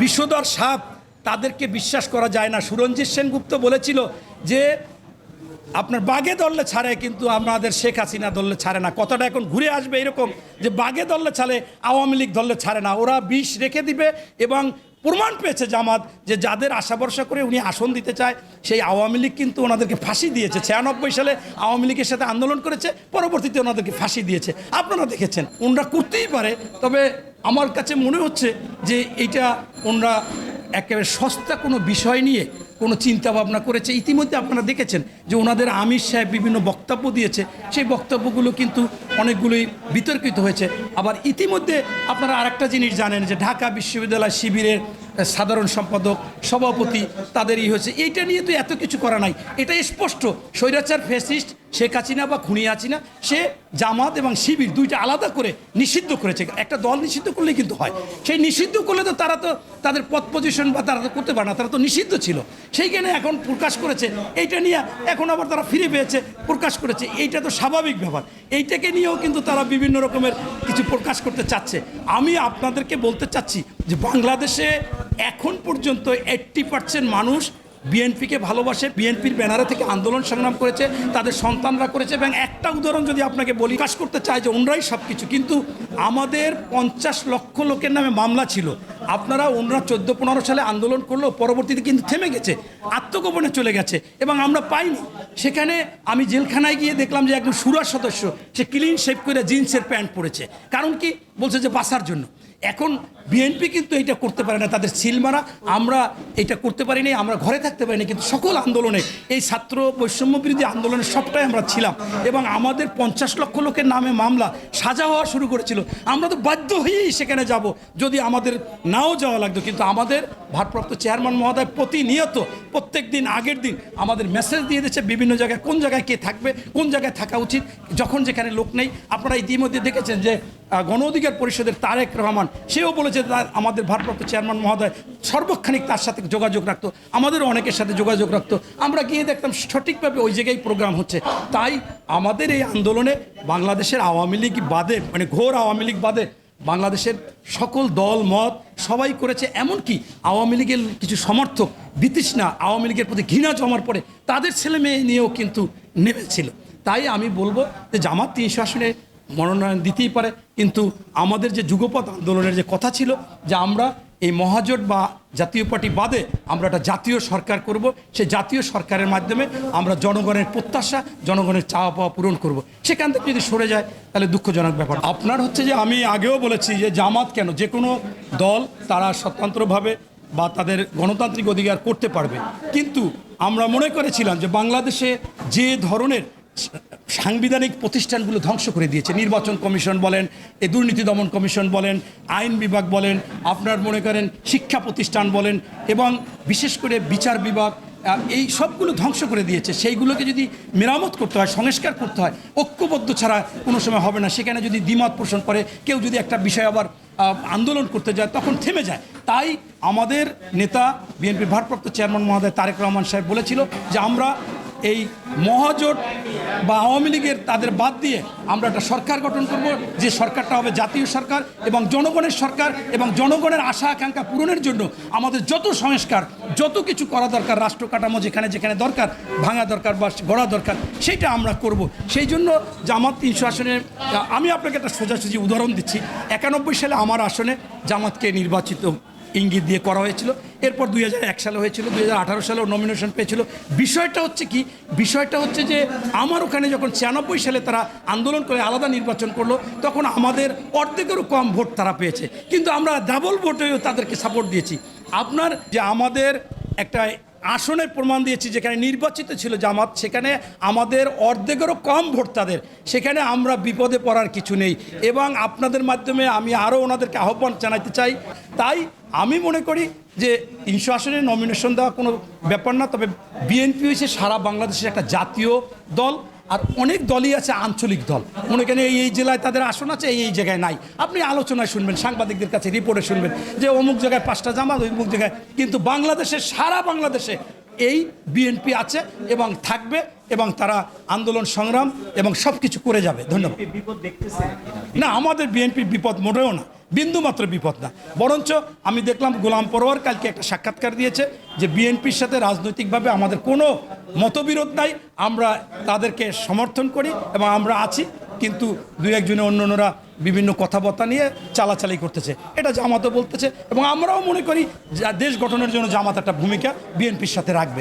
বিষধর সাপ তাদেরকে বিশ্বাস করা যায় না। সুরঞ্জিত সেনগুপ্ত বলেছিল যে, আপনার বাগে দললে ছাড়ে, কিন্তু আমাদের শেখ হাসিনা দললে ছাড়ে না। কথাটা এখন ঘুরে আসবে এরকম যে বাগে দললে ছাড়ে, আওয়ামী লীগ দললে ছাড়ে না। ওরা বিষ রেখে দিবে এবং প্রমাণ পেয়েছে জামাত যে যাদের আশা ভরসা করে উনি আসন দিতে চায়, সেই আওয়ামী লীগ কিন্তু ওনাদেরকে ফাঁসি দিয়েছে। ছিয়ানব্বই সালে আওয়ামী লীগের সাথে আন্দোলন করেছে, পরবর্তীতে ওনাদেরকে ফাঁসি দিয়েছে। আপনারা দেখেছেন, ওনরা করতেই পারে, তবে আমার কাছে মনে হচ্ছে যে এটা ওনরা একেবারে সস্তা কোনো বিষয় নিয়ে কোনো চিন্তা ভাবনা করেছে। ইতিমধ্যে আপনারা দেখেছেন যে ওনাদের আমির সাহেব বিভিন্ন বক্তব্য দিয়েছে। সেই বক্তব্যগুলো কিন্তু অনেকগুলোই বিতর্কিত হয়েছে। আবার ইতিমধ্যে আপনারা আরেকটা জিনিস জানেন যে ঢাকা বিশ্ববিদ্যালয় শিবিরের সাধারণ সম্পাদক, সভাপতি, তাদেরই হয়েছে। এইটা নিয়ে তো এত কিছু করা নাই। এটা স্পষ্ট। স্বৈরাচার ফেসিস্ট শেখ হাসিনা বা খুনি হাসিনা সে জামাত এবং শিবির দুইটা আলাদা করে নিষিদ্ধ করেছে। একটা দল নিষিদ্ধ করলে কিন্তু হয়। সেই নিষিদ্ধ করলে তো তারা তো তাদের পদ পজিশন বা তারা তো করতে পারে না, তারা তো নিষিদ্ধ ছিল। সেইখানে এখন প্রকাশ করেছে, এইটা নিয়ে এখন আবার তারা ফিরে পেয়েছে, প্রকাশ করেছে। এইটা তো স্বাভাবিক ব্যাপার। এইটাকে নিয়েও কিন্তু তারা বিভিন্ন রকমের কিছু প্রকাশ করতে চাচ্ছে। আমি আপনাদেরকে বলতে চাচ্ছি যে বাংলাদেশে এখন পর্যন্ত এইট্টি পার্সেন্ট মানুষ বিএনপিকে ভালোবাসে, বিএনপির ব্যানারে থেকে আন্দোলন সংগ্রাম করেছে, তাদের সন্তানরা করেছে, এবং একটা উদাহরণ যদি আপনাকে বলি কাজ করতে চায় যে ওনরাই সব কিছু কিন্তু আমাদের পঞ্চাশ লক্ষ লোকের নামে মামলা ছিল। আপনারা ওনরা চোদ্দ পনেরো সালে আন্দোলন করল, পরবর্তীতে কিন্তু থেমে গেছে, আত্মগোপনে চলে গেছে, এবং আমরা পাইনি। সেখানে আমি জেলখানায় গিয়ে দেখলাম যে একজন সুরার সদস্য, সে ক্লিন শেপ করে জিন্সের প্যান্ট পরেছে। কারণ কি? বলছে যে বাসার জন্য। এখন বিএনপি কিন্তু এটা করতে পারে না, তাদের সিল মারা আমরা এটা করতে পারি পারিনি, আমরা ঘরে থাকতে পারি পারিনি, কিন্তু সকল আন্দোলনে, এই ছাত্র বৈষম্য বিরোধী আন্দোলনে সবটাই আমরা ছিলাম। এবং আমাদের পঞ্চাশ লক্ষ লোকের নামে মামলা সাজা হওয়া শুরু করেছিল। আমরা তো বাধ্য হয়েই সেখানে যাব, যদি আমাদের নাও যাওয়া লাগতো, কিন্তু আমাদের ভারপ্রাপ্ত চেয়ারম্যান মহোদয় প্রতিনিয়ত প্রত্যেক দিন আগের দিন আমাদের মেসেজ দিয়ে দিচ্ছে বিভিন্ন জায়গায় কোন জায়গায় কে থাকবে, কোন জায়গায় থাকা উচিত, যখন যেখানে লোক নেই। আপনারা ইতিমধ্যে দেখেছেন যে গণ অধিকার পরিষদের তারেক রহমান, সেও বলেছে তার, আমাদের ভারপ্রাপ্ত চেয়ারম্যান মহোদয় সর্বক্ষণিক তার সাথে যোগাযোগ রাখতো, আমাদেরও অনেকের সাথে যোগাযোগ রাখতো। আমরা গিয়ে দেখতাম সঠিকভাবে ওই জায়গায় প্রোগ্রাম হচ্ছে। তাই আমাদের এই আন্দোলনে বাংলাদেশের আওয়ামী লীগ বাদে মানে ঘোর আওয়ামী লীগ বাদে বাংলাদেশের সকল দল, মত সবাই করেছে, এমনকি আওয়ামী লীগের কিছু সমর্থক, বিতৃষ্ণা, আওয়ামী লীগের প্রতি ঘৃণা জমার পরে তাদের ছেলে মেয়ে নিয়েও কিন্তু নেমেছিল। তাই আমি বলব যে জামাত তিনশো আসনে মনোনয়ন দিতেই পারে, কিন্তু আমাদের যে যুগপথ আন্দোলনের যে কথা ছিল, যে আমরা এই মহাজোট বা জাতীয় পার্টি বাদে আমরা একটা জাতীয় সরকার করব। সেই জাতীয় সরকারের মাধ্যমে আমরা জনগণের প্রত্যাশা, জনগণের চাওয়া পাওয়া পূরণ করব। সেখান থেকে যদি সরে যায়, তাহলে দুঃখজনক ব্যাপার। আপনার হচ্ছে যে আমি আগেও বলেছি যে জামাত কেন? যে কোনো দল তারা স্বতন্ত্রভাবে বা তাদের গণতান্ত্রিক অধিকার করতে পারবে। কিন্তু আমরা মনে করেছিলাম যে বাংলাদেশে যে ধরনের সাংবিধানিক প্রতিষ্ঠানগুলো ধ্বংস করে দিয়েছে। নির্বাচন কমিশন বলেন, এ দুর্নীতি দমন কমিশন বলেন, আইন বিভাগ বলেন, আপনার মনে করেন, শিক্ষা প্রতিষ্ঠান বলেন, এবং বিশেষ করে বিচার বিভাগ এই সবগুলো ধ্বংস করে দিয়েছে। সেইগুলোকে যদি মেরামত করতে হয়, সংস্কার করতে হয়, ঐক্যবদ্ধ ছাড়া কোনো সময় হবে না। সেখানে যদি দ্বিমত পোষণ করে, কেউ যদি একটা বিষয় আবার আন্দোলন করতে যায়, তখন থেমে যায়। তাই আমাদের নেতা, বিএনপির ভারপ্রাপ্ত চেয়ারম্যান মহোদয় তারেক রহমান সাহেব বলেছিল যে আমরা এই মহাজোট বা আওয়ামী লীগের তাদের বাদ দিয়ে আমরা একটা সরকার গঠন করব, যে সরকারটা হবে জাতীয় সরকার এবং জনগণের সরকার এবং জনগণের আশা আকাঙ্ক্ষা পূরণের জন্য আমাদের যত সংস্কার, যত কিছু করা দরকার, রাষ্ট্র কাঠামো যেখানে যেখানে দরকার, ভাঙা দরকার বা গড়া দরকার সেইটা আমরা করব। সেই জন্য জামাত তিনশো আসনে, আমি আপনাকে একটা সোজাসুজি উদাহরণ দিচ্ছি। একানব্বই সালে আমার আসনে জামাতকে নির্বাচিত ইঙ্গিত দিয়ে করা হয়েছিল। এরপর দুই সালে হয়েছিল, দুই হাজার আঠারো সালেও নমিনেশন পেয়েছিল। বিষয়টা হচ্ছে কি? বিষয়টা হচ্ছে যে আমার ওখানে যখন ছিয়ানব্বই সালে তারা আন্দোলন করে আলাদা নির্বাচন করল, তখন আমাদের অর্ধেকেরও কম ভোট তারা পেয়েছে। কিন্তু আমরা ডাবল ভোটেও তাদেরকে সাপোর্ট দিয়েছি। আপনার যে আমাদের একটা আসনের প্রমাণ দিয়েছি, যেখানে নির্বাচিত ছিল জামাত, সেখানে আমাদের অর্ধেকেরও কম ভোট তাদের। সেখানে আমরা বিপদে পড়ার কিছু নেই। এবং আপনাদের মাধ্যমে আমি আরও ওনাদেরকে আহ্বান জানাতে চাই। তাই আমি মনে করি যে তিনশো আসনে নমিনেশন দেওয়া কোনো ব্যাপার না, তবে বিএনপি হয়েছে সারা বাংলাদেশের একটা জাতীয় দল। আর অনেক দলই আছে আঞ্চলিক দল। মনে কেন এই এই জেলায় তাদের আসন আছে, এই এই জায়গায় নাই। আপনি আলোচনায় শুনবেন, সাংবাদিকদের কাছে রিপোর্টে শুনবেন যে অমুক জায়গায় পাঁচটা জামাত, অমুক জায়গায় কিন্তু বাংলাদেশে সারা বাংলাদেশে এই বিএনপি আছে এবং থাকবে এবং তারা আন্দোলন সংগ্রাম এবং সব কিছু করে যাবে। ধন্যবাদ। না আমাদের বিএনপির বিপদ মোটেও না। বিন্দুমাত্র বিপদ না। বরঞ্চ আমি দেখলাম গোলাম পরোয়ার কালকে একটা সাক্ষাৎকার দিয়েছে যে বিএনপির সাথে রাজনৈতিকভাবে আমাদের কোনো মতবিরোধ নাই। আমরা তাদেরকে সমর্থন করি এবং আমরা আছি। কিন্তু দুই একজনে অন্য অন্যরা বিভিন্ন কথাবার্তা নিয়ে চালাচালি করতেছে। এটা জামাতও বলতেছে এবং আমরাও মনে করি দেশ গঠনের জন্য জামাত একটা ভূমিকা বিএনপির সাথে রাখবে।